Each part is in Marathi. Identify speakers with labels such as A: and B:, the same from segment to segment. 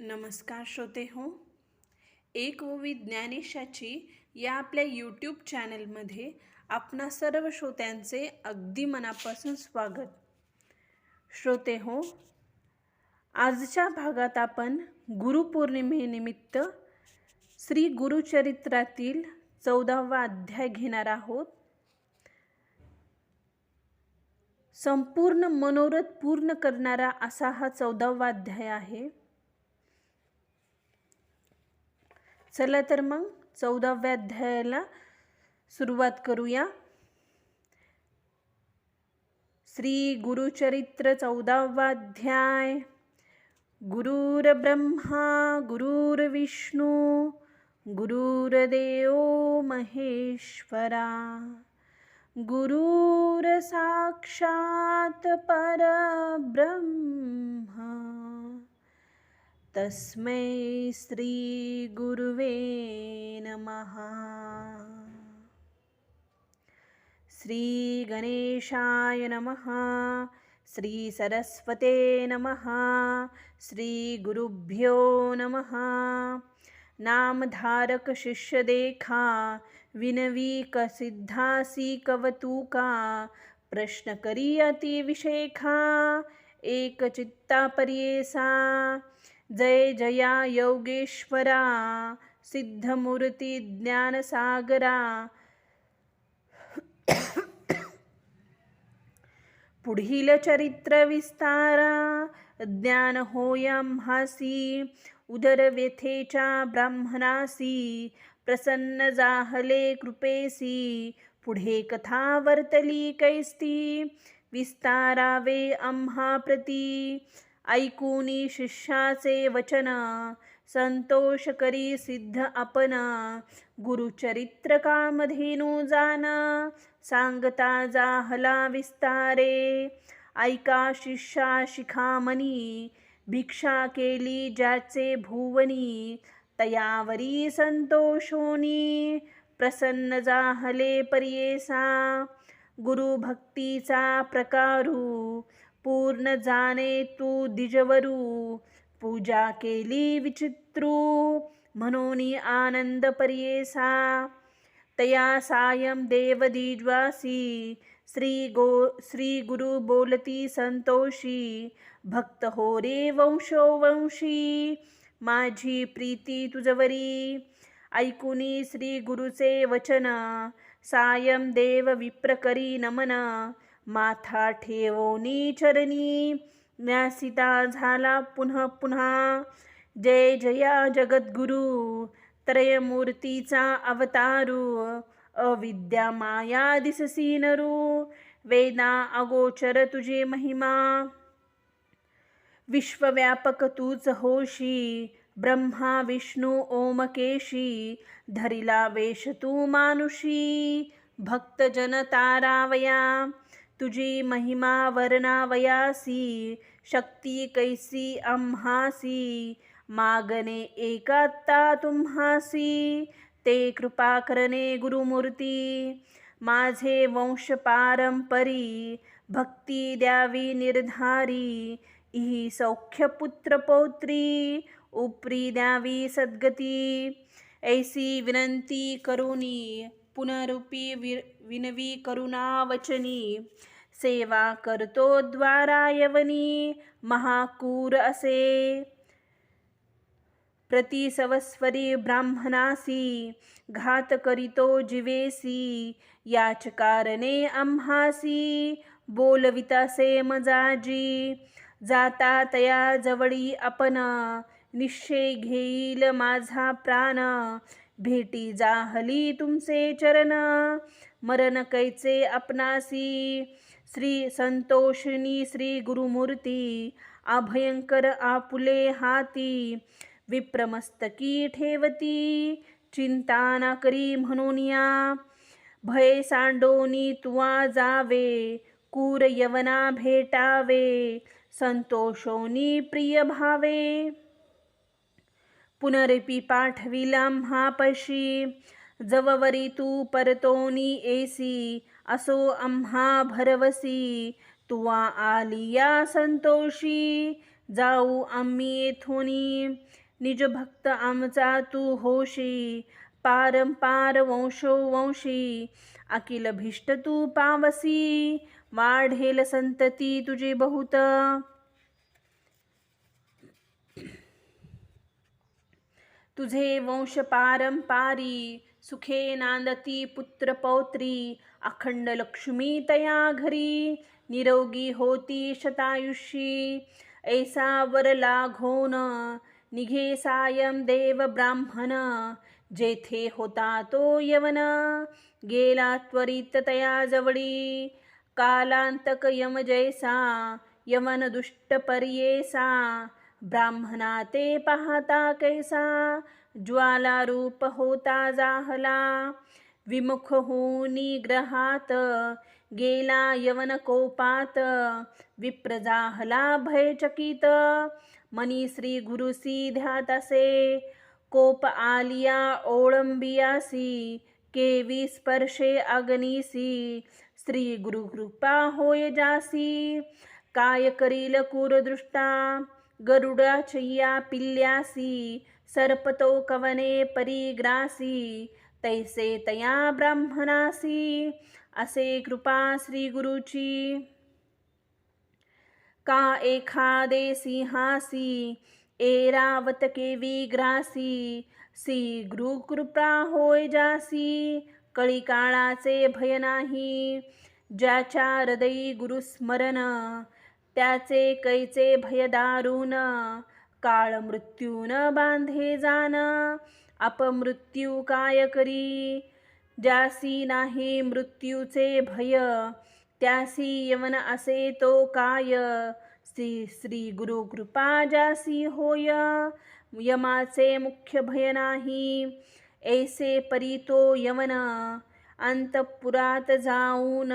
A: नमस्कार श्रोते हो. एक ओवी ज्ञानेशाची या आपल्या यूट्यूब चॅनलमध्ये आपणा सर्व श्रोत्यांचे अगदी मनापासून स्वागत. श्रोते हो आजच्या भागात आपण गुरुपौर्णिमेनिमित्त श्री गुरुचरित्रातील चौदावा अध्याय घेणार आहोत. संपूर्ण मनोरथ पूर्ण करणारा असा हा चौदावा अध्याय आहे. चला तर मग चौदाव्या अध्यायाला सुरुवात करूया. श्री गुरुचरित्र चौदावा अध्याय. गुरुर ब्रह्मा गुरुर्देव महेश्वरा. गुरुर साक्षात परब्रह्मा. तस्मै श्रीगुरुवे नमः। श्रीगणेशाय नमः श्रीसरस्वते नमः श्रीगुरुभ्यो नमः। नामधारक शिष्य देखा विनवीक सिद्धासी कवतुका प्रश्न करी अतिविशेखा एक चित्ता पर्येसा जय जया योगेश्वरा सिद्धमूर्ती ज्ञानसागरा। पुढील चरित्र विस्तारा ज्ञान होया हासी उदर व्यथेच्या ब्राह्मणासी प्रसन्न जाहले कृपेसी। पुढे कथा वर्तली कैस्ती विस्तारावे आम्हा प्रती। ऐकूनी शिष्याचे वचन संतोष करी सिद्ध आपण गुरुचरित्र कामधेनू जान सांगता जाहला विस्तारे। ऐका शिष्या शिखामणी भिक्षा केली ज्याचे भुवनी तयावरी संतोषोनी। प्रसन्न जाहले पर्येसा गुरुभक्तीचा प्रकारू। पूर्ण जाणे तू दिजवरू पूजा केली विचित्रू. म्हणून आनंद पर्येसा. तया सायं देवदिज्वासी. श्री गो श्री गुरु बोलती संतोषी. भक्त हो रे वंशो वंशी. माझी प्रीती तुझवरी. ऐकुनी श्री गुरुचे वचन. सायं देव विप्रकरी नमन. माथा ठेवोनी चरणी न्यासिता झाला पुन्हा पुन्हा. जय जया जगद्गुरु त्रयमूर्तीचा अवतारू अविद्या माया दिससी नरू. वेदा अगोचर तुझे महिमा. विश्वव्यापक तूच होशी ब्रह्मा विष्णू ओमकेशी धरिला वेश तू मानुषी. भक्तजन तारावया तुझी महिमा वर्णावयासी शक्ती कैसी आम्हासी मागणे एकात्ता तुम्हासी ते कृपा करणे गुरुमूर्ती. माझे वंश पारंपरी भक्ती द्यावी निर्धारी इही सौख्य पुत्र पौत्री उपरी द्यावी सद्गती. ऐसी विनंती करुणी पुनरुपी वि विनवी करुणा वचनी सेवा करतो द्वारायवनी महाकूर असे. प्रतिसवस्वरी ब्राह्मणासी घात करितो जिवेसी याच कारणे आम्हासी बोलवितासे मजाजी जाता तया जवळी आपण निश्चय घेईल माझा प्राण भेटी जाहली तुमचे चरण मरण कैचे आपणासी श्री संतोषिनी श्री गुरुमूर्ती अभयंकर आपुले हाती विप्रमस्तकी ठेवती चिंता ना करी म्हणून या. भय सांडोनी तुवा जावे कूर यवना भेटावे संतोषोनी प्रिय भावे. पुनरपी पाठविला महापशी जववरी तू परतोनी एसी असो आम्हा भरवसी. तुवा आलिया संतोषी जाऊ आम्ही येथोनी. निज भक्त आमचा तू होशी पारंपार वंशोवंशी अखिल भिष्ट तू पावसी वाढेल संतती तुझी बहुत. तुझे वंश पारंपारी सुखे नांदती पुत्र पौत्री अखंड लक्ष्मी तया घरी निरोगी होती शतायुषी. ऐसा वरला घोन निघे सायम देव ब्राह्मण जेथे होता तो यवन गेला त्वरित तया जवळी. कालांतक यम जैसा यमन दुष्ट पर्येसा ब्राह्मणा ते पाहता कैसा ज्वाला रूप होता जाहला. विमुख होनी ग्रहात गेला यवन कोपात विप्र जाहला भयचकित. मनी श्री गुरुसी ध्यातासे कोप आलिया ओळंबियासी केवी स्पर्शे अग्निसी. श्री गुरु कृपा होय जासी काय करील कुरदृष्टा? गरुडाचय्या पिल्यासी सर्पतो कवने परिग्रासी तैसे तया ब्राह्मणासी असे कृपा श्री गुरुची. का एखादे सिंहासी एरावत केवी ग्रासी सी गुरुकृपा होय जासी कळी काळाचे भय नाही ज्याच्या हृदयी गुरुस्मरण त्याचे कैचे भय काळ मृत्यून बांधे जाण अपमृत्यू काय करी? ज्यासी नाही मृत्यूचे भय त्यासी यवन असे तो काय? श्री श्री गुरु कृपा जासी होय यमाचे मुख्य भय नाही ऐसे परी तो यवन अंतपुरात जाऊन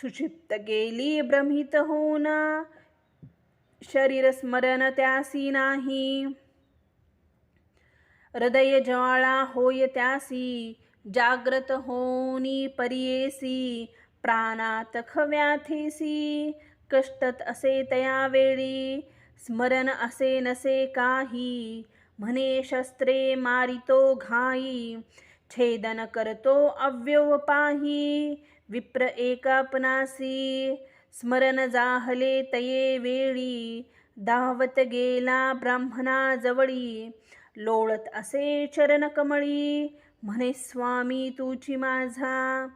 A: सुक्षिप्त गेली भ्रमित होऊन. शरीर स्मरण त्यासी नाही. हृदय ज्वाळा होय त्यासी जाग्रत होनी परियेसी प्राणात खव्याथेसी कष्टत असे तया वेळी स्मरण असे नसे काही. म्हणे शस्त्रे मारितो घाई छेदन करतो अव्यव पाही विप्र एकापनासी स्मरण जाहले तये वेळी धावत गेला ब्राह्मणा जवळी लोळत असे चरण कमळी म्हणे स्वामी तुची माझा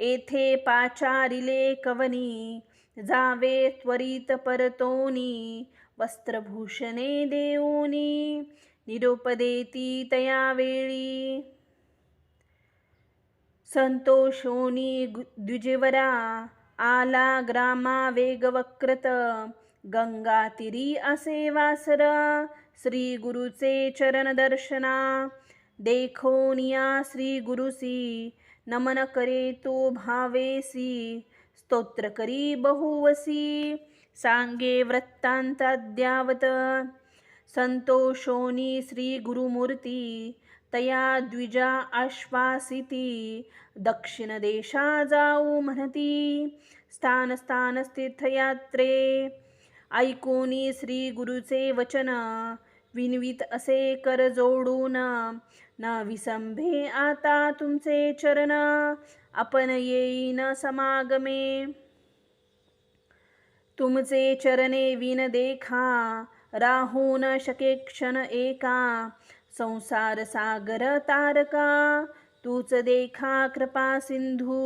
A: येथे पाचारिले कवनी जावे त्वरित परतोनी वस्त्रभूषणे देऊनी निरोप देती तया वेळी. संतोषोनी द्विजवरा आला ग्रामा वेगवक्रत गंगातिरी असे वासर श्री गुरुचे चरण दर्शना देखोनिया श्री गुरुसी नमन करे तो भावेसी स्तोत्र करी बहुवसी सांगे वृत्तांताद्यावत संतोषोनी श्री गुरुमूर्ती तया द्विजा आश्वासिती। दक्षिण देशा जाऊ म्हणती। स्थान स्थान ऐकोनी श्री गुरुचे वचन। विनवित असे कर जोडून। न विसंभे आता तुमचे चरण। आपण येईन समागमे। तुमचे चरणे विन देखा। राहून शके क्षण एका। संसार सागर तारका तूच देखा कृपा सिंधू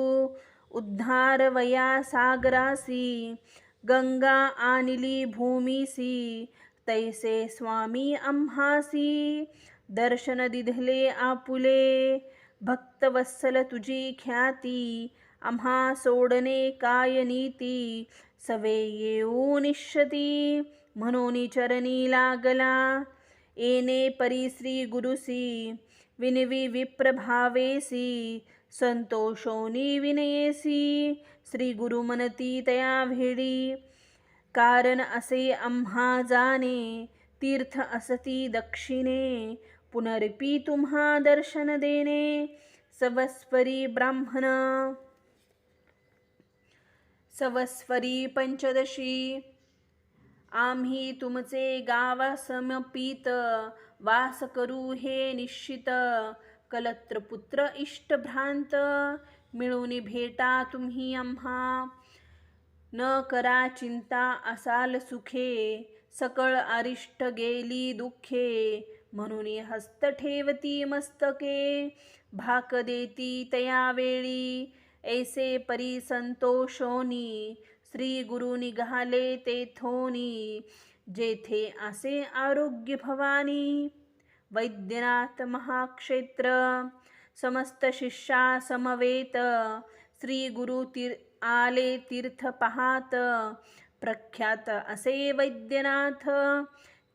A: उद्धार वया सागरासी गंगा आणली भूमीसी तैसे स्वामी आम्हासी दर्शन दिधले आपुले भक्तवत्सल तुझी ख्याती आम्हा सोडणे काय नीती सवे येऊ निश्चती म्हणून चरणी लागला एने परिश्री गुरुसी विनवी विप्रभावेसी संतोषोनी विनयेसी श्री गुरु मनती तया भेडी कारण असे आम्हा जाणे तीर्थ असती दक्षिणे पुनर्पी तुम्हा दर्शन देणे सवस्वरी ब्राह्मण। सवस्वरी पंचदशी। आम्ही तुमचे गाव समपीत वास करू हे निश्चित. कलत्रपुत्र इष्टभ्रांत मिळून भेटा तुम्ही आम्हा. न करा चिंता असाल सुखे सकळ अरिष्ट गेली दुःखे. म्हणून हस्त ठेवती मस्तके भाक देती तया वेळी ऐसे परी संतोषोनी श्री गुरु निघाले तेथोनी जेथे असे आरोग्य भवानी. वैद्यनाथ महाक्षेत्र समस्त शिष्या समवेत श्री गुरु तीर आले तीर्थ पाहात. प्रख्यात असे वैद्यनाथ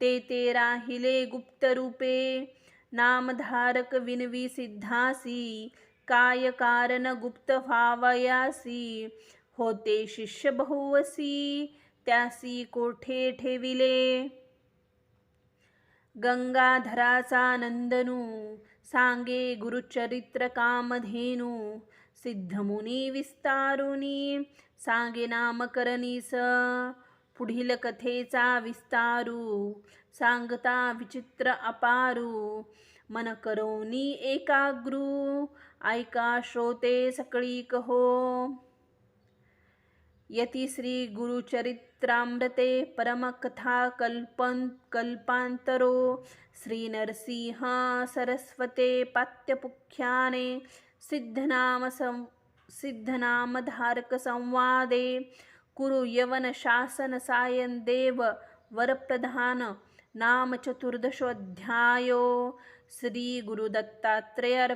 A: ते ते राहिले गुप्त रूपे. नामधारक विनवी सिद्धासी काय कारण गुप्त व्हावयासी. होते शिष्य बहुवसी त्यासी कोठे ठेविले? गंगाधराचा नंदनू सांगे गुरुचरित्र कामधेनू सिद्धमुनी विस्तारुनी सांगे नामकरणीस पुढील कथेचा विस्तारू सांगता विचित्र अपारू मन करोनी एकाग्रू ऐका श्रोते सकळी कहो यती श्री गुरुचरित्रामृते परमकथा कल्पन कल्पांतरो श्री नरसिंह सरस्वते पात्यपुख्याने सिद्धनाम सं सिद्धनामधारक संवादे कुरु यवन शासन सायन देव वरप्रधान नाम चतुर्दशोऽध्यायो श्री गुरुदत्तात्रेय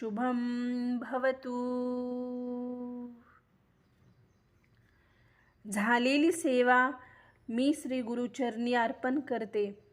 A: शुभं भवतु। झालेली सेवा मी श्री गुरुचरणी अर्पण करते.